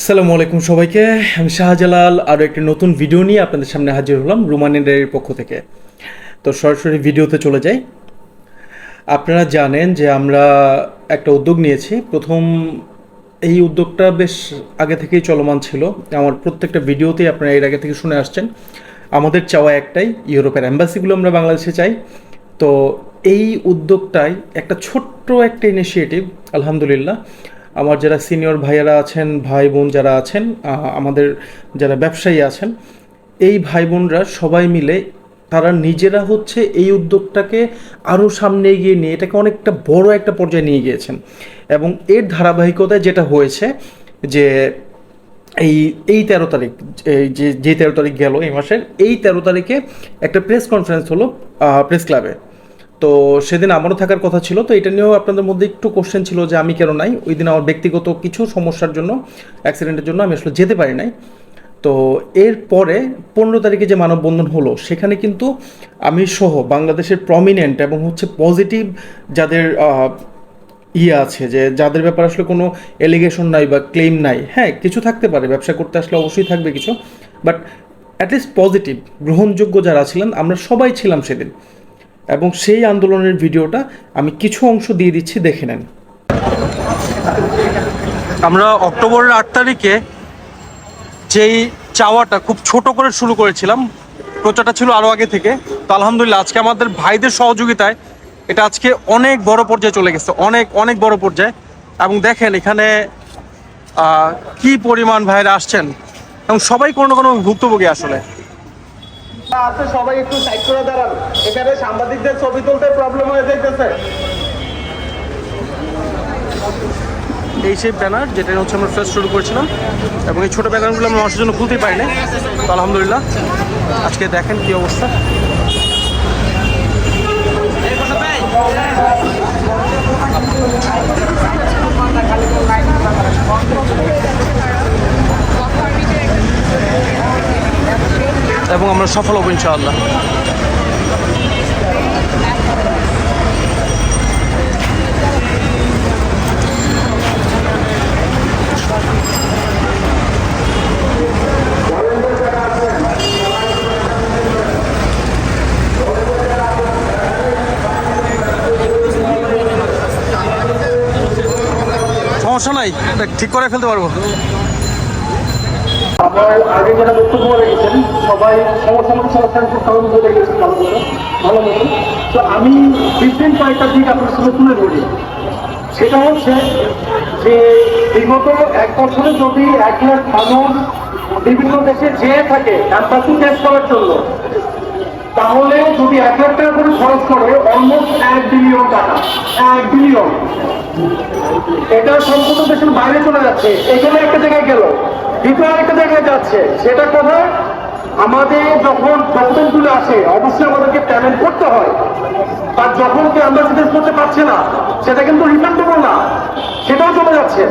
আসসালামু আলাইকুম সবাইকে। আমি শাহজালাল আরও একটি নতুন ভিডিও নিয়ে আপনাদের সামনে হাজির হলাম রুমানিয়ান পক্ষ থেকে। তো সরাসরি ভিডিওতে চলে যাই। আপনারা জানেন যে আমরা একটা উদ্যোগ নিয়েছি। প্রথম এই উদ্যোগটা বেশ আগে থেকেই চলমান ছিল। আমার প্রত্যেকটা ভিডিওতেই আপনারা এর আগে থেকে শুনে আসছেন। আমাদের চাওয়া একটাই, ইউরোপের অ্যাম্বাসিগুলো আমরা বাংলাদেশে চাই। তো এই উদ্যোগটাই একটা ছোট্ট একটা ইনিশিয়েটিভ আলহামদুলিল্লাহ আমার যারা সিনিয়র ভাইয়ারা আছেন, ভাই বোন যারা আছেন আমাদের যারা ব্যবসায়ী আছেন, এই ভাই বোনরা সবাই মিলে তারা নিজেরা হচ্ছে এই উদ্যোগটাকে আরও সামনে এগিয়ে নিয়ে, এটাকে অনেকটা বড় একটা পর্যায়ে নিয়ে গিয়েছেন। এবং এর ধারাবাহিকতায় যেটা হয়েছে যে এই এই তেরো তারিখ যে যে তেরো তারিখ গেল এই মাসের, এই তেরো তারিখে একটা প্রেস কনফারেন্স হলো প্রেস ক্লাবে তো সেদিন আমারও থাকার কথা ছিল, তো এটা নিয়েও আপনাদের মধ্যে একটু কোশ্চেন ছিল যে আমি কেন নাই? ওই দিন আমার ব্যক্তিগত কিছু সমস্যার জন্য অ্যাক্সিডেন্টের জন্য আমি আসলে যেতে পারি নাই। তো এরপরে পনেরো তারিখে যে মানববন্ধন হলো, সেখানে কিন্তু আমি সহ বাংলাদেশের প্রমিনেন্ট এবং হচ্ছে পজিটিভ যাদের ইয়ে আছে, যে যাদের ব্যাপারে আসলে কোনো এলিগেশন নাই বা ক্লেম নাই হ্যাঁ কিছু থাকতে পারে, ব্যবসা করতে আসলে অবশ্যই থাকবে কিছু বাট অ্যাটলিস্ট পজিটিভ গ্রহণযোগ্য যারা ছিলেন, আমরা সবাই ছিলাম সেদিন। এবং সেই আন্দোলনের ভিডিওটা আমি কিছু অংশ দিয়ে দিচ্ছি, দেখে নেন। আমরা অক্টোবরের আট তারিখে যেই চাওয়াটা খুব ছোট করে শুরু করেছিলাম, প্রচারটা ছিল আরও আগে থেকে, তো আলহামদুলিল্লাহ আজকে আমাদের ভাইদের সহযোগিতায় এটা আজকে অনেক বড় পর্যায়ে চলে গেছে, অনেক অনেক বড় পর্যায়ে। এবং দেখেন এখানে কি পরিমাণ ভাইরা আসছেন, এবং সবাই কোনো কোনো ভুক্তভোগী আসলে। আছে, সবাই একটু সাইড করে দাঁড়ান। এখানে সাংবাদিকদের ছবি তুলতে প্রবলেম হয়ে যাইতেছে। এই সেই ব্যানার যেটা হচ্ছে আমরা ফার্স্ট শুরু করেছিলাম, এবং এই ছোটো ব্যানারগুলো আমরা মানুষের জন্য খুলতেই পারি না তো আলহামদুলিল্লাহ, আজকে দেখেন কি অবস্থা। এবং আমরা সফল হব ইনশাআল্লাহ। সমস্যা নাই? ঠিক করে ফেলতে পারব। আগে যারা বক্তব্য রেখেছেন, সবাই সমসাময়িক উপর কারণ বলে গেছেন ভালো মতো ভালো মতো তো আমি ডিফারেন্ট কয়েকটা দিক আপনার সামনে তুলে ধরি। সেটা হচ্ছে যে বিগত এক বছরে যদি এক লাখ মানুষ বিভিন্ন দেশে যেয়ে থাকে অ্যাম্বাসি টেস্ট করার জন্য তাহলে যদি এক লাখ খরচ করে অলমোস্ট এক বিলিয়ন টাকা। এক বিলিয়ন এটা সম্পূর্ণ দেশের বাইরে চলে যাচ্ছে। এখানে একটা জায়গায় গেল। দ্বিতীয় আরেকটা জায়গায় যাচ্ছে। সেটা কোথায়? আমাদের যখন তুলে আসে, অবশ্যই আমাদেরকে পেমেন্ট করতে হয়। আর যখন আমরা সিটেন্স করতে পারছে না, সেটা কিন্তু রিফান্ডেবল না। সেটাও চলে যাচ্ছে।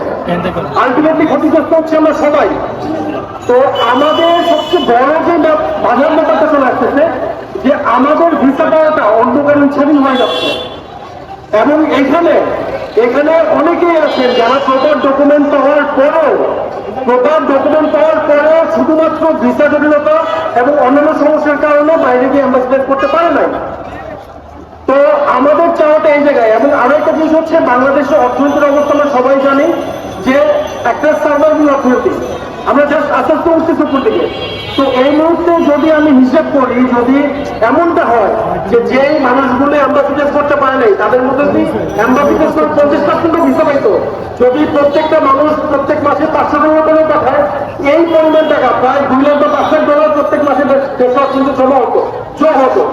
আলটিমেটলি ক্ষতিগ্রস্ত হচ্ছে আমরা সবাই। তো আমাদের সবচেয়ে বড় যে বাধার ব্যাপারটা চলে আসতেছে যে আমাদের ভিসা পাওয়াটা অন্য কারণ স্বাধীন হয়ে যাচ্ছে। এবং এখানে এখানে অনেকেই আছেন যারা প্রপার ডকুমেন্ট পাওয়ার পরেও প্রপার ডকুমেন্ট পাওয়ার পরেও শুধুমাত্র ভিসা জটিলতা এবং অন্যান্য সমস্যার কারণে বাইরে গিয়ে অ্যাম্বাসিডার করতে পারে নাই। তো আমাদের চাওয়াটা এই জায়গায়। এবং আরও একটা জিনিস হচ্ছে, বাংলাদেশের অর্থনীতির অবস্থা আমরা সবাই জানি যে একটা সার্ভাইভিং অর্থনীতি আমরা জাস্ট আসার তো উঠতেছি উপর দিকে তো এই মুহূর্তে যদি আমি হিসেব করি, যদি এমনটা হয় যে যেই মানুষগুলো অ্যাম্বাসিডার করতে পারে নাই, তাদের মধ্যে যদি অ্যাম্বাসিডার করে পঞ্চাশ পার্সেন্ট ভিসা পাইতো যদি প্রত্যেকটা মানুষ প্রত্যেক মাসে পাঁচশো টাকা করে পাঠায়, এই পরিমাণ টাকা, প্রায় দুই লাখ বা পাঁচ লাখ ডলার প্রত্যেক মাসে দেশ কিন্তু জমা হতো জমা হতো।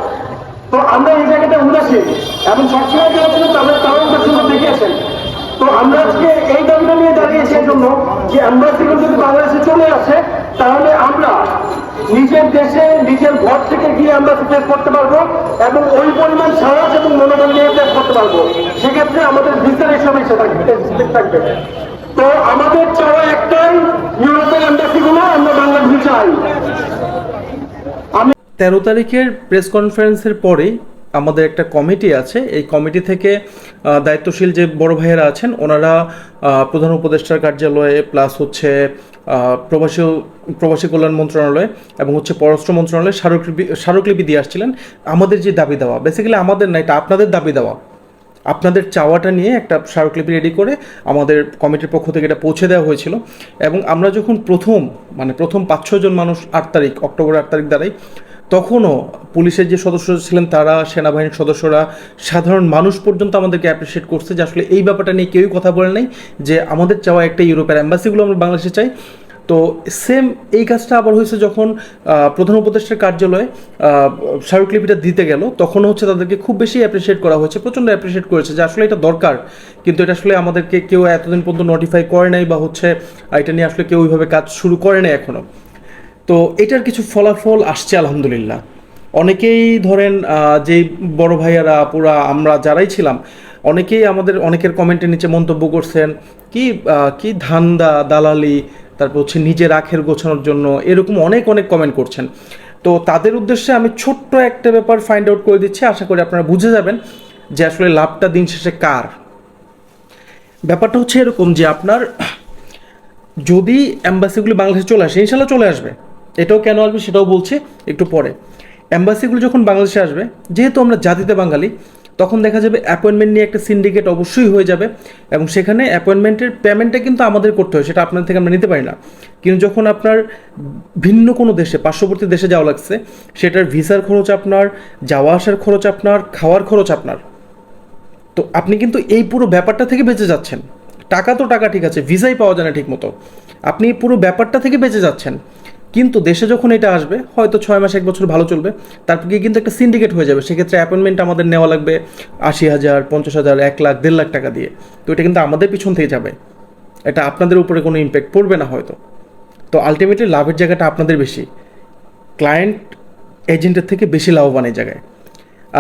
তো আমরা এই জায়গাটা উদাসীন। এবং সবসময় যারা তাদের তারাও সুন্দর দেখিয়েছেন। তো আমরা আজকে এই দাবিটা নিয়ে দাঁড়িয়েছি এই জন্য যে অ্যাম্বাসিগুলো যদি বাংলাদেশে চলে আসে, তাহলে আমরা নিজের দেশে নিজের ঘর থেকে গিয়ে আমরা প্লেস করতে পারব এবং ওই পরিমাণ সাহস এবং মনোবল নিয়ে প্লেস করতে পারব। সেক্ষেত্রে আমাদের ভিসার এসব এসে থাকবে তো আমাদের চাওয়া একটাই, ইউরোপের অ্যাম্বাসিগুলো আমরা বাংলাদেশে চাই। তেরো তারিখের প্রেস কনফারেন্সের পরে আমাদের একটা কমিটি আছে। এই কমিটি থেকে দায়িত্বশীল যে বড় ভাইয়েরা আছেন, ওনারা প্রধান উপদেষ্টার কার্যালয়ে, প্লাস হচ্ছে প্রবাসী প্রবাসী কল্যাণ মন্ত্রণালয় এবং হচ্ছে পররাষ্ট্র মন্ত্রণালয়ে স্মারকলিপি স্মারকলিপি দিয়ে আসছিলেন। আমাদের যে দাবি দেওয়া বেসিক্যালি আমাদের না, এটা আপনাদের দাবি দেওয়া। আপনাদের চাওয়াটা নিয়ে একটা স্মারকলিপি রেডি করে আমাদের কমিটির পক্ষ থেকে এটা পৌঁছে দেওয়া হয়েছিল। এবং আমরা যখন প্রথম মানে প্রথম পাঁচ ছজন মানুষ আট তারিখ অক্টোবর আট তারিখ দাঁড়াই তখনও পুলিশের যে সদস্য ছিলেন তারা, সেনাবাহিনীর সদস্যরা, সাধারণ মানুষ পর্যন্ত আমাদেরকে অ্যাপ্রিসিয়েট করছে যে আসলে এই ব্যাপারটা নিয়ে কেউই কথা বলে নাই, যে আমাদের চাওয়া একটা ইউরোপের অ্যাম্বাসিগুলো আমরা বাংলাদেশে চাই। তো সেম এই কাজটা আবার হয়েছে যখন প্রধান উপদেষ্টার কার্যালয়ে স্মারকলিপিটা দিতে গেল, তখন হচ্ছে তাদেরকে খুব বেশি অ্যাপ্রিসিয়েট করা হয়েছে, প্রচণ্ড অ্যাপ্রিসিয়েট করেছে যে আসলে এটা দরকার। কিন্তু এটা আসলে আমাদেরকে কেউ এতদিন পর্যন্ত নোটিফাই করে নাই বা হচ্ছে এটা নিয়ে আসলে কেউ ওইভাবে কাজ শুরু করে নাই এখনও তো এটার কিছু ফলাফল আসছে আলহামদুলিল্লাহ। অনেকেই ধরেন যে বড় ভাইয়ারা পুরা আমরা যারাই ছিলাম, অনেকেই আমাদের, অনেকের কমেন্টের নিচে মন্তব্য করছেন, কি কি ধান্দা, দালালি, তারপর হচ্ছে নিজের আখের গোছানোর জন্য, এরকম অনেক অনেক কমেন্ট করছেন। তো তাদের উদ্দেশ্যে আমি ছোট্ট একটা ব্যাপার ফাইন্ড আউট করে দিচ্ছি, আশা করি আপনারা বুঝে যাবেন যে আসলে লাভটা দিন শেষে কার। ব্যাপারটা হচ্ছে এরকম যে আপনার, যদি অ্যাম্বাসিগুলি বাংলাদেশে চলে আসে, ইনশাল্লাহ চলে আসবে। এটাও কেন আসবে সেটাও বলছি একটু পরে। অ্যাম্বাসিগুলো যখন বাংলাদেশে আসবে, যেহেতু আমরা জাতিতে বাঙালি, তখন দেখা যাবে অ্যাপয়েন্টমেন্ট নিয়ে একটা সিন্ডিকেট অবশ্যই হয়ে যাবে এবং সেখানে অ্যাপয়েন্টমেন্টের পেমেন্টটা কিন্তু আমাদের করতে হয়, সেটা আপনার থেকে আমরা নিতে পারি না। কিন্তু যখন আপনার ভিন্ন কোনো দেশে, পার্শ্ববর্তী দেশে যাওয়া লাগছে, সেটার ভিসার খরচ আপনার, যাওয়া আসার খরচ আপনার, খাওয়ার খরচ আপনার। তো আপনি কিন্তু এই পুরো ব্যাপারটা থেকে বেঁচে যাচ্ছেন। টাকা তো টাকা ঠিক আছে ভিসাই পাওয়া যায় না ঠিক মতো আপনি পুরো ব্যাপারটা থেকে বেঁচে যাচ্ছেন। কিন্তু দেশে যখন এটা আসবে, হয়তো ছয় মাস, এক বছর ভালো চলবে, তারপর গিয়ে কিন্তু একটা সিন্ডিকেট হয়ে যাবে। সেক্ষেত্রে অ্যাপয়েন্টমেন্ট আমাদের নেওয়া লাগবে আশি হাজার, পঞ্চাশ হাজার, এক লাখ, দেড় লাখ টাকা দিয়ে। তো এটা কিন্তু আমাদের পিছন থেকে যাবে। এটা আপনাদের উপরে কোনো ইম্প্যাক্ট পড়বে না হয়তো। তো আলটিমেটলি লাভের জায়গাটা আপনাদের বেশি। ক্লায়েন্ট এজেন্টের থেকে বেশি লাভবান এই জায়গায়।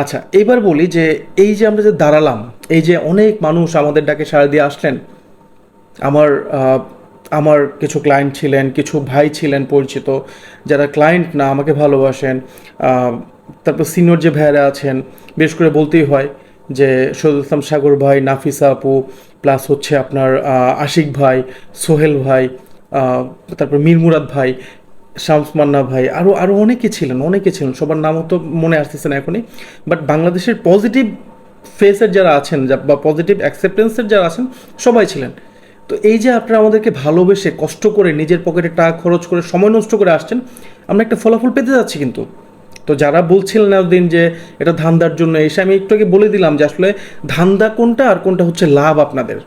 আচ্ছা এবার বলি যে এই যে আমরা যে দাঁড়ালাম, এই যে অনেক মানুষ আমাদের ডাকে সাড়া দিয়ে আসলেন, আমার আমার কিছু ক্লায়েন্ট ছিলেন, কিছু ভাই ছিলেন পরিচিত, যারা ক্লায়েন্ট না, আমাকে ভালোবাসেন তারপর সিনিয়র যে ভাইয়েরা আছেন বেশ করে বলতেই হয় যে, সৈয়দ ইসলাম সাগর ভাই, নাফিসা আপু প্লাস হচ্ছে আপনার আশিক ভাই, সোহেল ভাই তারপর মীর মুরাদ ভাই, শামস মান্না ভাই আরও আরও অনেকে ছিলেন অনেকে ছিলেন, সবার নামও তো মনে আসতেছে না এখনই বাট বাংলাদেশের পজিটিভ ফেসের যারা আছেন বা পজিটিভ অ্যাকসেপ্টেন্সের যারা আছেন, সবাই ছিলেন। তো এই যে আপনারা আমাদেরকে ভালোবেসে কষ্ট করে নিজের পকেটে টাকা খরচ করে সময় নষ্ট করে আসছেন, আমরা একটা ফলাফল পেতে যাচ্ছি কিন্তু। তো যারা বলছিলেন এতদিন যে এটা ধান্দার জন্য, এসে আমি একটু আগে বলে দিলাম যে আসলে ধান্দা কোনটা আর কোনটা হচ্ছে লাভ আপনাদের।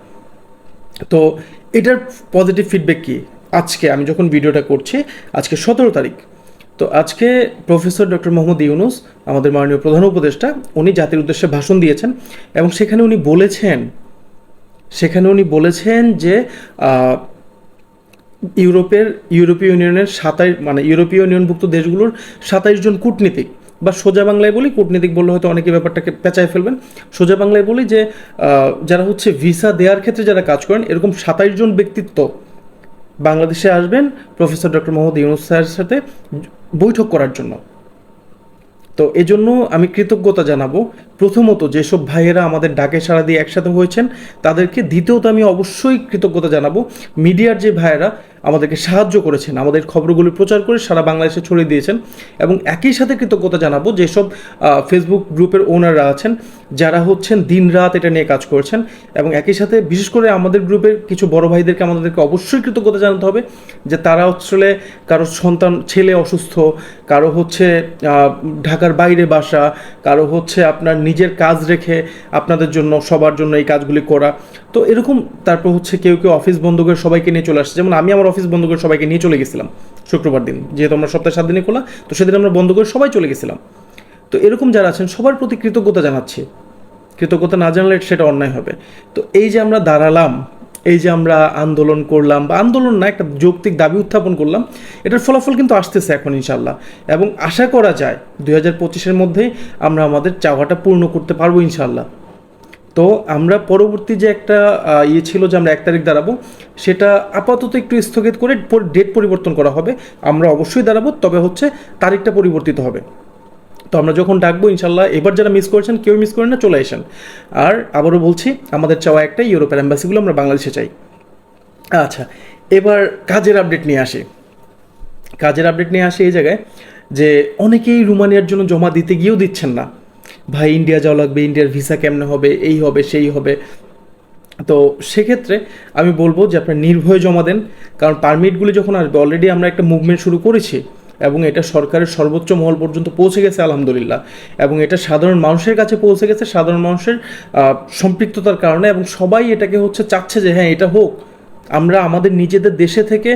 তো এটার পজিটিভ ফিডব্যাক কী? আজকে আমি যখন ভিডিওটা করছি, আজকে সতেরো তারিখ। তো আজকে প্রফেসর ডক্টর মোহাম্মদ ইউনুস, আমাদের মাননীয় প্রধান উপদেষ্টা, উনি জাতির উদ্দেশ্যে ভাষণ দিয়েছেন এবং সেখানে উনি বলেছেন সেখানে উনি বলেছেন যে ইউরোপের, ইউরোপীয় ইউনিয়নের সাতাইশ মানে ইউরোপীয় ইউনিয়নভুক্ত দেশগুলোর সাতাইশ জন কূটনীতিক, বা সোজা বাংলায় বলি, কূটনীতিক বললে হয়তো অনেকে ব্যাপারটাকে পেঁচায় ফেলবেন, সোজা বাংলায় বলি যে যারা হচ্ছে ভিসা দেওয়ার ক্ষেত্রে যারা কাজ করেন, এরকম সাতাইশ জন ব্যক্তিত্ব বাংলাদেশে আসবেন প্রফেসর ডক্টর মোহাম্মদ ইউনুস স্যারের সাথে বৈঠক করার জন্য। তো এজন্য আমি কৃতজ্ঞতা জানাব। প্রথমত যেসব ভাইয়েরা আমাদের ডাকে সাড়া দিয়ে একসাথে হয়েছেন, তাদেরকে দ্বিতীয়ত আমি অবশ্যই কৃতজ্ঞতা জানাব। মিডিয়ার যে ভাইয়েরা আমাদেরকে সাহায্য করেছেন। আমাদের খবরগুলি প্রচার করে সারা বাংলাদেশে ছড়িয়ে দিয়েছেন এবং একই সাথে কৃতজ্ঞতা জানাব যেসব ফেসবুক গ্রুপের ওনাররা আছেন, যারা হচ্ছেন দিনরাত এটা নিয়ে কাজ করছেন এবং একই সাথে বিশেষ করে আমাদের গ্রুপের কিছু বড় ভাইদেরকে আমাদেরকে অবশ্যই কৃতজ্ঞতা জানাতে হবে যে তারা আসলে কারও সন্তান, ছেলে অসুস্থ, কারও হচ্ছে ঢাকার বাইরে বাসা, কারও হচ্ছে আপনার নিজের কাজ রেখে আপনাদের জন্য, সবার জন্য এই কাজগুলি করা। তো এরকম তারপর হচ্ছে কেউ কেউ অফিস বন্ধ করে সবাইকে নিয়ে চলে আসছে। যেমন আমি আমার অফিস বন্ধ করে সবাইকে নিয়ে চলে গেছিলাম শুক্রবার দিন। যেহেতু আমরা সপ্তাহে সাত দিনে খোলা, তো সেদিন আমরা বন্ধ করে সবাই চলে গেছিলাম। তো এরকম যারা আছেন, সবার প্রতি কৃতজ্ঞতা জানাচ্ছি। কৃতজ্ঞতা না জানালে সেটা অন্যায় হবে। তো এই যে আমরা দাঁড়ালাম, এই যে আমরা আন্দোলন করলাম, বা আন্দোলন না, একটা যৌক্তিক দাবি উত্থাপন করলাম, এটার ফলাফল কিন্তু আসতেছে এখন ইনশাল্লাহ এবং আশা করা যায় দুই হাজার পঁচিশের মধ্যেই আমরা আমাদের চাওয়াটা পূর্ণ করতে পারব ইনশাল্লাহ তো আমরা পরবর্তী যে একটা ইয়ে ছিল যে আমরা এক তারিখ দাঁড়াবো, সেটা আপাতত একটু স্থগিত করে ডেট পরিবর্তন করা হবে। আমরা অবশ্যই দাঁড়াবো, তবে হচ্ছে তারিখটা পরিবর্তিত হবে। তো আমরা যখন ডাকবো ইনশাল্লাহ এবার যারা মিস করেছেন, কেউ মিস করেন না, চলে আসেন। আর আবারও বলছি, আমাদের চাওয়া একটা ইউরোপের অ্যাম্বাসিগুলো আমরা বাংলাদেশে চাই। আচ্ছা এবার কাজের আপডেট নিয়ে আসি। কাজের আপডেট নিয়ে আসি এই জায়গায় যে, অনেকেই রুমানিয়ার জন্য জমা দিতে গিয়েও দিচ্ছেন না। ভাই ইন্ডিয়া যাওয়া লাগবে ইন্ডিয়ার ভিসা কেমনে হবে, এই হবে, সেই হবে। তো সেক্ষেত্রে আমি বলব যে আপনার নির্ভয়ে জমা দেন, কারণ পারমিটগুলি যখন আসবে অলরেডি আমরা একটা মুভমেন্ট শুরু করেছি এবং এটা সরকারের সর্বোচ্চ মহল পর্যন্ত পৌঁছে গেছে, আলহামদুলিল্লাহ। এবং এটা সাধারণ মানুষের কাছে পৌঁছে গেছে, সাধারণ মানুষের সম্পৃক্ততার কারণে এবং সবাই এটাকে হচ্ছে চাচ্ছে যে হ্যাঁ এটা হোক। আমরা আমাদের নিজেদের দেশে থেকে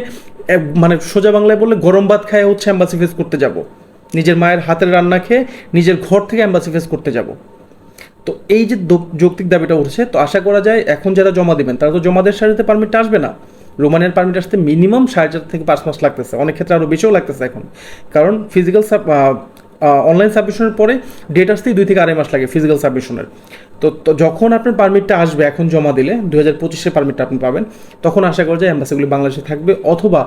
মানে সোজা বাংলায় বললে গরম ভাত খায় হচ্ছে অ্যাম্বাসি ফেস করতে যাব। নিজের মায়ের হাতের রান্না খেয়ে নিজের ঘর থেকে অ্যাম্বাসি ফেস করতে যাব। তো এই যে যৌক্তিক দাবিটা উঠছে, তো আশা করা যায় এখন যারা জমা দেবেন, তারা তো জমাদের সারিতে পারমিটটা আসবে না। রোমানের পারমিট আসতে মিনিমাম সাড়ে চার থেকে পাঁচ মাস লাগতেছে। অনেক ক্ষেত্রে আরও বেশিও লাগতেছে এখন। কারণ ফিজিক্যাল অনলাইন সাবমিশনের পরে ডেট আসতেই দুই থেকে আড়াই মাস লাগে ফিজিক্যাল সাবমিশনের তো যখন আপনার পারমিটটা আসবে, এখন জমা দিলে দু হাজার পঁচিশে পারমিটটা আপনি পাবেন, তখন আশা করা যায় অ্যাম্বাসিগুলি বাংলাদেশে থাকবে, অথবা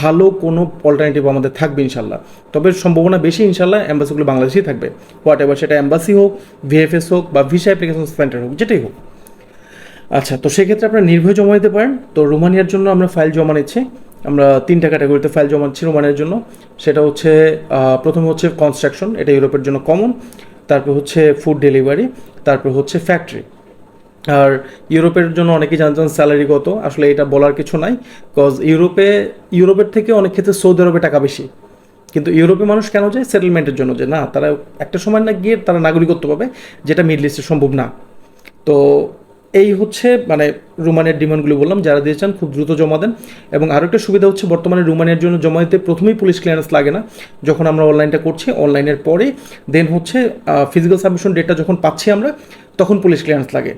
ভালো কোনো অল্টারনেটিভ আমাদের থাকবে ইনশাল্লাহ। তবে সম্ভাবনা বেশি ইনশাল্লাহ অ্যাম্বাসিগুলো বাংলাদেশেই থাকবে। হোয়াট এভার সেটা অ্যাম্বাসি হোক ভিএফএস হোক, বা ভিসা অ্যাপ্লিকেশন সেন্টার হোক, যেটাই হোক। আচ্ছা তো সেক্ষেত্রে আপনারা নির্ভয় জমা দিতে পারেন। তো রোমানিয়ার জন্য আমরা ফাইল জমা নিচ্ছি। আমরা তিনটা ক্যাটাগরিতে ফাইল জমা নিচ্ছি রোমানিয়ার জন্য। সেটা হচ্ছে প্রথমে হচ্ছে কনস্ট্রাকশন এটা ইউরোপের জন্য কমন তারপর হচ্ছে ফুড ডেলিভারি তারপর হচ্ছে ফ্যাক্টরি আর ইউরোপের জন্য অনেকেই জানতেন স্যালারি কত। আসলে এটা বলার কিছু নাই কজ ইউরোপে, ইউরোপের থেকে অনেক ক্ষেত্রে সৌদি আরবে টাকা বেশি। কিন্তু ইউরোপে মানুষ কেন যায়? সেটেলমেন্টের জন্য যে না, তারা একটা সময় না গিয়ে তারা নাগরিকত্ব পাবে, যেটা মিডল ইস্টে সম্ভব না। তো এই হচ্ছে মানে রুমানের ডিমান্ডগুলো বললাম, যারা দিয়েছেন খুব দ্রুত জমা দেন। এবং আরও একটা সুবিধা হচ্ছে, বর্তমানে রুমানের জন্য জমা দিতে প্রথমেই পুলিশ ক্লিয়ারেন্স লাগে না। যখন আমরা অনলাইনটা করছি, অনলাইনের পরে দেন হচ্ছে ফিজিক্যাল সাবমিশন ডেটটা যখন পাচ্ছি আমরা, তখন পুলিশ ক্লিয়ারেন্স লাগে।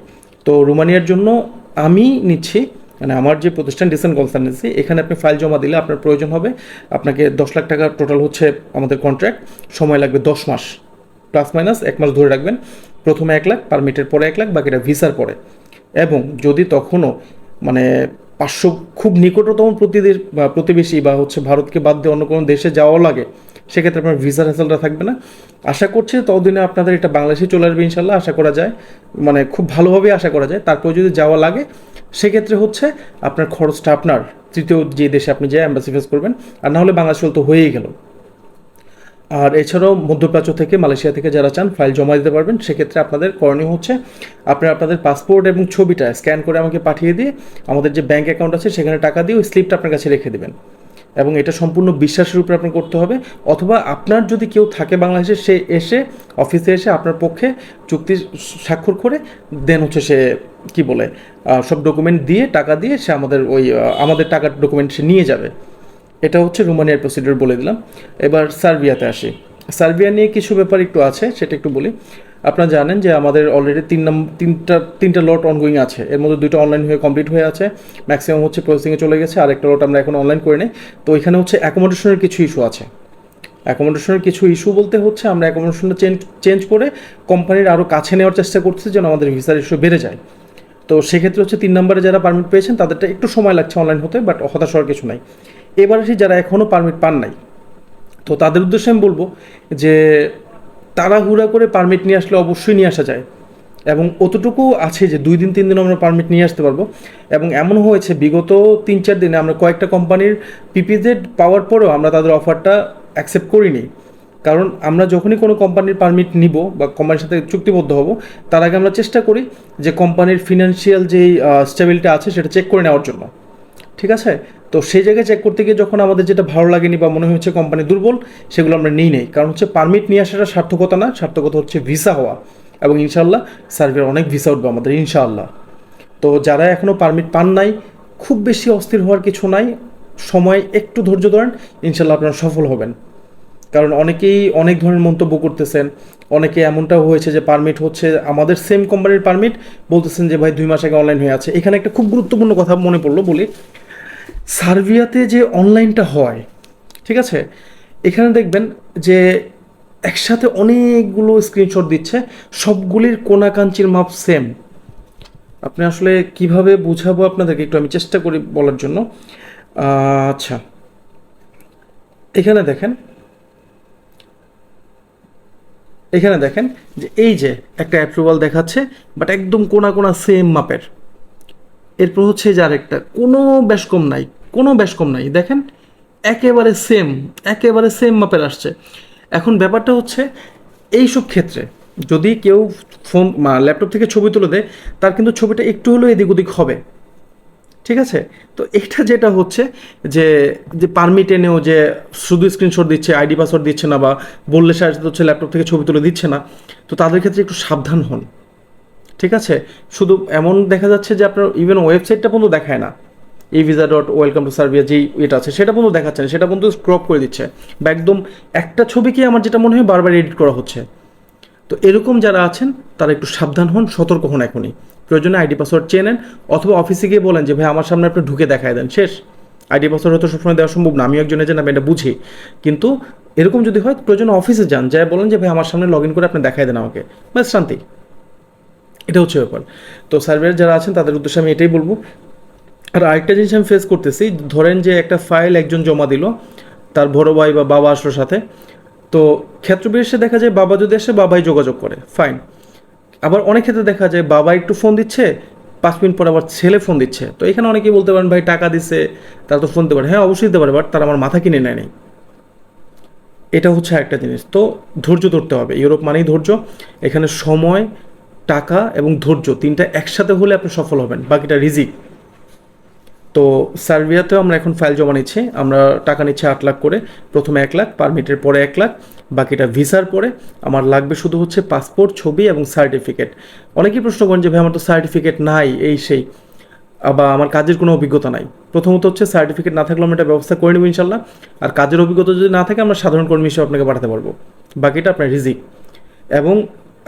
তো রুমানিয়ার জন্য আমি নিচ্ছি মানে আমার যে প্রতিষ্ঠান ডিসেন্ট কনসালটেন্সি এখানে আপনি ফাইল জমা দিলে আপনার প্রয়োজন হবে, আপনাকে দশ লাখ টাকা টোটাল হচ্ছে আমাদের কন্ট্রাক্ট সময় লাগবে দশ মাস। প্লাস মাইনাস এক মাস ধরে রাখবেন। প্রথমে এক লাখ পারমিটের পরে এক লাখ, বাকিটা ভিসার পরে। এবং যদি তখনও মানে পাঁচশো খুব নিকটতম প্রতিদেশ বা প্রতিবেশী বা হচ্ছে ভারতকে বাদ দিয়ে অন্য কোনো দেশে যাওয়াও লাগে, সেক্ষেত্রে আপনার ভিসা হ্যাসেলটা থাকবে না। আশা করছি ততদিনে আপনাদের এটা বাংলাদেশে চলে আসবে ইনশাল্লাহ আশা করা যায়। মানে খুব ভালোভাবে আশা করা যায়। তারপর যদি যাওয়া লাগে, সেক্ষেত্রে হচ্ছে আপনার খরচটা আপনার, তৃতীয় যে দেশে আপনি যে অ্যাম্বাসি ফেস করবেন, আর না হলে বাংলাদেশ তো হয়েই গেল। আর এছাড়াও মধ্যপ্রাচ্য থেকে মালয়েশিয়া থেকে যারা চান ফাইল জমা দিতে পারবেন, সেক্ষেত্রে আপনাদের করণীয় হচ্ছে আপনারা আপনাদের পাসপোর্ট এবং ছবিটা স্ক্যান করে আমাকে পাঠিয়ে দিয়ে আমাদের যে ব্যাঙ্ক অ্যাকাউন্ট আছে সেখানে টাকা দিয়ে ওই স্লিপটা আপনার কাছে রেখে দেবেন। এবং এটা সম্পূর্ণ বিশ্বাসের উপরে আপনার করতে হবে। অথবা আপনার যদি কেউ থাকে বাংলাদেশে, সে এসে অফিসে এসে আপনার পক্ষে চুক্তি স্বাক্ষর করে দেন হচ্ছে সে, কি বলে সব ডকুমেন্ট দিয়ে, টাকা দিয়ে সে আমাদের ওই আমাদের টাকার ডকুমেন্ট সে নিয়ে যাবে। এটা হচ্ছে রোমানিয়ার প্রসিডিওর বলে দিলাম। এবার সার্বিয়াতে আসি। সার্বিয়া নিয়ে কিছু ব্যাপার একটু আছে, সেটা একটু বলি। আপনারা জানেন যে আমাদের অলরেডি তিন নাম, তিনটা তিনটা লট অনগোয়িং আছে। এর মধ্যে দুটো অনলাইন হয়ে কমপ্লিট হয়ে আছে। ম্যাক্সিমাম হচ্ছে প্রসেসিংয়ে চলে গেছে। আর একটা লট আমরা এখন অনলাইন করে নিই। তো এখানে হচ্ছে অ্যাকোমোডেশনের কিছু ইস্যু আছে। অ্যাকোমোডেশনের কিছু ইস্যু বলতে হচ্ছে আমরা অ্যাকোমোডেশনটা চেঞ্জ চেঞ্জ করে কোম্পানির আরও কাছে নেওয়ার চেষ্টা করছি যেন আমাদের ভিসার ইস্যু বেড়ে যায়। তো সেক্ষেত্রে হচ্ছে তিন নম্বরে যারা পারমিট পেয়েছেন, তাদেরটা একটু সময় লাগছে অনলাইন হতে বাট হতাশ হওয়ার কিছু নাই। এবার আসি যারা এখনও পারমিট পান নাই। তো তাদের উদ্দেশ্যে আমি বলব যে, তাড়াহুড়া করে পারমিট নিয়ে আসলে অবশ্যই নিয়ে আসা যায়। এবং অতটুকু আছে যে, দুই দিন, তিন দিন আমরা পারমিট নিয়ে আসতে পারব। এবং এমন হয়েছে, বিগত তিন, চার দিনে আমরা কয়েকটা কোম্পানির পিপিজেড পাওয়ার পরেও আমরা তাদের অফারটা অ্যাকসেপ্ট করিনি। কারণ আমরা যখনই কোনো কোম্পানির পারমিট নিব বা কোম্পানির সাথে চুক্তিবদ্ধ হব, তার আগে আমরা চেষ্টা করি যে কোম্পানির ফিনান্সিয়াল যেই স্টেবিলিটি আছে, সেটা চেক করে নেওয়ার জন্য। ঠিক আছে? তো সেই জায়গায় চেক করতে গিয়ে যখন আমাদের যেটা ভালো লাগেনি বা মনে হচ্ছে কোম্পানি দুর্বল, সেগুলো আমরা নিই নেই। কারণ হচ্ছে পারমিট নিয়ে আসাটা সার্থকতা না, সার্থকতা হচ্ছে ভিসা হওয়া। এবং ইনশাল্লাহ সার্ভের অনেক ভিসা উঠবে আমাদের, ইনশাআল্লাহ। তো যারা এখনও পারমিট পান নাই, খুব বেশি অস্থির হওয়ার কিছু নাই। সময় একটু ধৈর্য ধরেন ইনশাল্লাহ আপনারা সফল হবেন। কারণ অনেকেই অনেক ধরনের মন্তব্য করতেছেন। অনেকে এমনটাও হয়েছে যে পারমিট হচ্ছে আমাদের সেম কোম্পানির পারমিট বলতেছেন যে, ভাই, দুই মাস আগে অনলাইন হয়ে আছে। এখানে একটা খুব গুরুত্বপূর্ণ কথা মনে পড়ল বলি। সার্বিয়াতে যে অনলাইনটা হয়, ঠিক আছে? এখানে দেখবেন যে একসাথে অনেকগুলো স্ক্রিনশট দিচ্ছে, সবগুলির কোনাকাঞ্চির মাপ সেম আপনি আসলে কীভাবে বুঝাবো আপনাদেরকে একটু আমি চেষ্টা করি বলার জন্য। আচ্ছা এখানে দেখেন এখানে দেখেন যে এই যে একটা অ্যাপ্রুভাল দেখাচ্ছে বাট একদম কোনা কোনা সেম মাপের। এরপর হচ্ছে যে আরেকটা, কোনো বেশ কম নাই। কোনো বেশ কম নাই। দেখেন, একেবারে সেম একেবারে সেম মাপের আসছে। এখন ব্যাপারটা হচ্ছে, এইসব ক্ষেত্রে যদি কেউ ফোন ল্যাপটপ থেকে ছবি তুলে দেয়, তার কিন্তু ছবিটা একটু হলেও এদিক ওদিক হবে। ঠিক আছে? তো এটা যেটা হচ্ছে যে যে পারমিট এনেও যে, শুধু স্ক্রিনশট দিচ্ছে আইডি পাসওয়ার্ড দিচ্ছে না বা বললে সাথে হচ্ছে ল্যাপটপ থেকে ছবি তুলে দিচ্ছে না, তো তাদের ক্ষেত্রে একটু সাবধান হন। ঠিক আছে? শুধু এমন দেখা যাচ্ছে যে আপনার ইভেন ওয়েবসাইটটা পর্যন্ত দেখায় না। E visa dot welcome to Serbia যেই এটা আছে, সেটা পর্যন্ত দেখাচ্ছে না, সেটা পর্যন্ত ক্রপ করে দিচ্ছে। বা একদম একটা ছবিকে আমার যেটা মনে হয় বারবার এডিট করা হচ্ছে। তো এরকম যারা আছেন, তারা একটু সাবধান হন, সতর্ক হন এখনই। প্রয়োজনে আইডি পাসওয়ার্ড চেয়ে নেন অথবা অফিসে গিয়ে বলেন যে, ভাই, আমার সামনে আপনি ঢুকে দেখায় দেন, শেষ। আইডি পাসওয়ার্ড হয়তো সবসময় দেওয়া সম্ভব না, আমিও একজন এজেন্ট আমি এটা বুঝি। কিন্তু এরকম যদি হয়, প্রয়োজনে অফিসে যান, যাই বলেন যে, ভাই, আমার সামনে লগ ইন করে আপনি দেখাই দেন আমাকে। ব্যাস, শান্তি। এটা হচ্ছে ব্যাপার। তো সার্ভেয়ার যারা আছেন, তাদের উদ্দেশ্যে আমি এটাই বলব আর আরেকটা জিনিস আমি ফেস করতেছি, ধরেন যে একটা ফাইল একজন জমা দিল, তার বড় ভাই বা বাবা আসলো সাথে, তো ক্ষেত্র বিশেষে দেখা যায় বাবা যদি আসে, বাবাই যোগাযোগ করে ফাইন আবার অনেক ক্ষেত্রে দেখা যায় বাবা একটু ফোন দিচ্ছে, পাঁচ মিনিট পর আবার ছেলে ফোন দিচ্ছে। তো এখানে অনেকেই বলতে পারেন, ভাই, টাকা দিচ্ছে তারা তো ফোন দিতে পারে। হ্যাঁ অবশ্যই দিতে পারে বাট তারা আমার মাথা কিনে নেয়নি এটা হচ্ছে একটা জিনিস। তো ধৈর্য ধরতে হবে। ইউরোপ মানেই ধৈর্য। এখানে সময়, টাকা এবং ধৈর্য, তিনটা একসাথে হলে আপনি সফল হবেন। বাকিটা রিজিক। তো সার্বিয়াতেও আমরা এখন ফাইল জমা নিচ্ছি। আমরা টাকা নিচ্ছি আট লাখ করে, প্রথমে এক লাখ পারমিটের পরে এক লাখ, বাকিটা ভিসার পরে। আমার লাগবে শুধু হচ্ছে পাসপোর্ট ছবি এবং সার্টিফিকেট অনেকেই প্রশ্ন করেন যে, ভাই, আমার তো সার্টিফিকেট নাই, এই সেই। বা আমার কাজের কোনো অভিজ্ঞতা নাই। প্রথমত হচ্ছে সার্টিফিকেট না থাকলে আমরা এটা ব্যবস্থা করে নেব ইনশাল্লাহ আর কাজের অভিজ্ঞতা যদি না থাকে, আমরা সাধারণ কর্মী হিসেবে আপনাকে পাঠাতে পারব। বাকিটা আপনার রিজিক এবং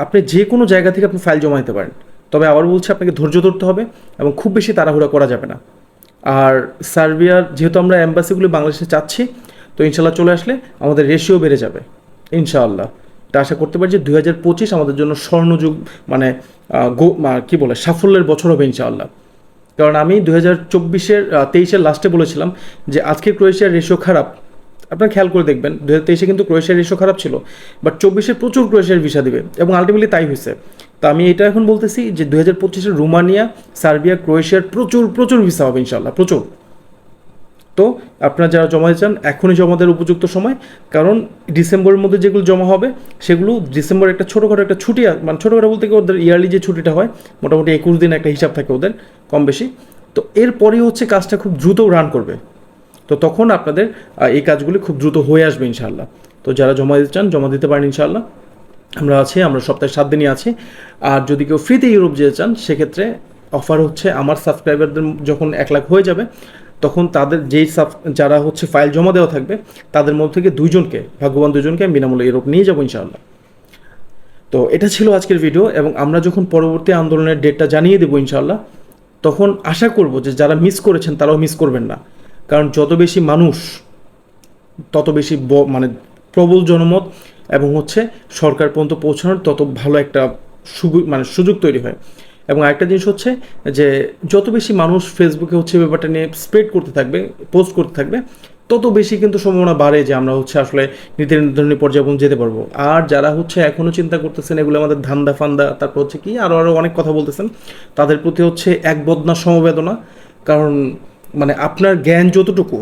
আপনি যে কোনো জায়গা থেকে আপনি ফাইল জমা দিতে পারেন। তবে আবার বলছি, আপনাকে ধৈর্য ধরতে হবে এবং খুব বেশি তাড়াহুড়া করা যাবে না। আর সার্বিয়ার যেহেতু আমরা অ্যাম্বাসিগুলি বাংলাদেশে চাচ্ছি, তো ইনশাল্লাহ চলে আসলে আমাদের রেশিও বেড়ে যাবে, ইনশাআল্লাহ। এটা আশা করতে পারি যে দুই হাজার পঁচিশ আমাদের জন্য স্বর্ণযুগ মানে গো- কি বলে, সাফল্যের বছর হবে ইনশাআল্লাহ। কারণ আমি দু হাজার চব্বিশের তেইশের লাস্টে বলেছিলাম যে আজকে ক্রোয়েশিয়ার রেশিও খারাপ। আপনারা খেয়াল করে দেখবেন দু হাজার তেইশে কিন্তু ক্রোয়েশিয়ার রেশিও খারাপ ছিল, বাট চব্বিশে প্রচুর ক্রোয়েশিয়ার ভিসা দিবে, এবং আলটিমেটলি তাই হয়েছে। তো আমি এটা এখন বলতেছি যে দু হাজার পঁচিশে রোমানিয়া, সার্বিয়া, ক্রোয়েশিয়ার প্রচুর প্রচুর ভিসা হবে ইনশাল্লাহ প্রচুর। তো আপনারা যারা জমা চান, এখনই জমা দেওয়ার উপযুক্ত সময়, কারণ ডিসেম্বরের মধ্যে যেগুলো জমা হবে, সেগুলো ডিসেম্বর একটা ছোটোখাটো একটা ছুটি মানে ছোটোখাটো বলতে কি, ওদের ইয়ারলি যে ছুটিটা হয়, মোটামুটি একুশ দিন একটা হিসাব থাকে ওদের, কম বেশি। তো এরপরেই হচ্ছে কাজটা খুব দ্রুত রান করবে। তো তখন আপনাদের এই কাজগুলি খুব দ্রুত হয়ে আসবে ইনশাআল্লাহ। তো যারা জমা দিতে চান, জমা দিতে পারেন ইনশাআল্লাহ। আমরা আছি, আমরা সপ্তাহে সাত দিনই আছি। আর যদি কেউ ফ্রিতে ইউরোপ যেতে চান, সেক্ষেত্রে অফার হচ্ছে আমার সাবস্ক্রাইবারদের যখন এক লাখ হয়ে যাবে, তখন তাদের যেই সাব যারা হচ্ছে ফাইল জমা দেওয়া থাকবে, তাদের মধ্যে থেকে দুইজনকে, ভাগ্যবান দুজনকে আমি বিনামূল্যে ইউরোপ নিয়ে যাব ইনশাআল্লাহ। তো এটা ছিল আজকের ভিডিও এবং আমরা যখন পরবর্তী আন্দোলনের ডেটটা জানিয়ে দেবো ইনশাআল্লাহ, তখন আশা করব যে যারা মিস করেছেন, তারাও মিস করবেন না। কারণ যত বেশি মানুষ, তত বেশি মানে প্রবল জনমত এবং হচ্ছে সরকার পর্যন্ত পৌঁছানোর তত ভালো একটা মানে সুযোগ তৈরি হয়। এবং আরেকটা জিনিস হচ্ছে যে, যত বেশি মানুষ ফেসবুকে হচ্ছে ব্যাপারটা নিয়ে স্প্রেড করতে থাকবে পোস্ট করতে থাকবে, তত বেশি কিন্তু সম্ভাবনা বাড়ে যে আমরা হচ্ছে আসলে নীতি নির্ধারণী পর্যায়ে যেতে পারব। আর যারা হচ্ছে এখনও চিন্তা করতেছেন এগুলো আমাদের ধান্দা ফান্দা, তারপর হচ্ছে কি আরও আরও অনেক কথা বলতেছেন, তাদের প্রতি হচ্ছে এক বদনা সমবেদনা। কারণ মানে আপনার জ্ঞান যতটুকু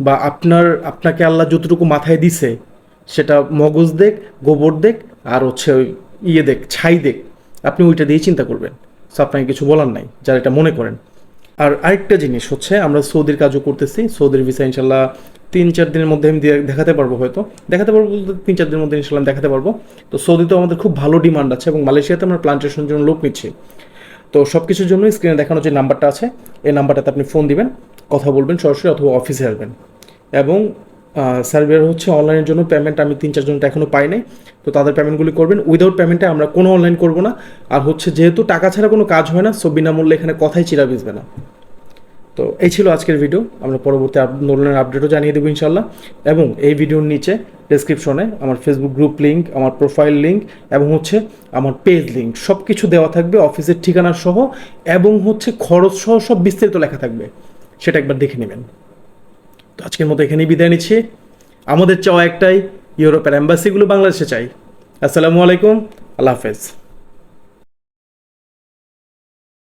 বা আপনার, আপনাকে আল্লাহ যতটুকু মাথায় দিছে সেটা মগজ দেখ, গোবর দেখ, আর হচ্ছে ওই ইয়ে দেখ, ছাই দেখ। আপনি ওইটা দিয়ে চিন্তা করবেন। সো আপনাকে কিছু বলার নাই, যারা এটা মনে করেন। আর আরেকটা জিনিস হচ্ছে, আমরা সৌদির কাজও করতেছি। সৌদির ভিসা ইনশাল্লাহ তিন, চার দিনের মধ্যে আমি দেখাতে পারব হয়তো। দেখাতে পারব বলতে তিন, চার দিনের মধ্যে ইনশাল্লাহ দেখাতে পারব। তো সৌদিতেও আমাদের খুব ভালো ডিমান্ড আছে এবং মালয়েশিয়াতে আমরা প্লান্টেশনের জন্য লোক নিচ্ছি। তো সব কিছুর জন্য স্ক্রিনে দেখানো যে নাম্বারটা আছে, এই নাম্বারটাতে আপনি ফোন দিবেন, কথা বলবেন সরাসরি অথবা অফিসে আসবেন। এবং সার্ভিয়ার হচ্ছে অনলাইনের জন্য পেমেন্ট আমি তিন চারজনটা এখনও পাই নাই। তো তাদের পেমেন্টগুলি করবেন। উইদাউট পেমেন্টে আমরা কোনো অনলাইন করব না। আর হচ্ছে যেহেতু টাকা ছাড়া কোনো কাজ হয় না সো বিনামূল্যে এখানে কথাই চিরা ভিজবে না। তো এই ছিল আজকের ভিডিও আমরা পরবর্তী আন্দোলনের আপডেটও জানিয়ে দেবো ইনশাল্লাহ। এবং এই ভিডিওর নিচে ডেসক্রিপশনে আমার ফেসবুক গ্রুপ লিঙ্ক আমার প্রোফাইল লিঙ্ক এবং হচ্ছে আমার পেজ লিঙ্ক সব কিছু দেওয়া থাকবে অফিসের ঠিকানা সহ, এবং হচ্ছে খরচ সহ সব বিস্তারিত লেখা থাকবে। সেটা একবার দেখে নেবেন। আজকের মতো এখানেই বিদায় নিচ্ছি। আমাদের চাওয়া একটাই, ইউরোপের অ্যাম্বাসিগুলো বাংলাদেশে চাই। আসসালামু আলাইকুম, আল্লাহ হাফেজ।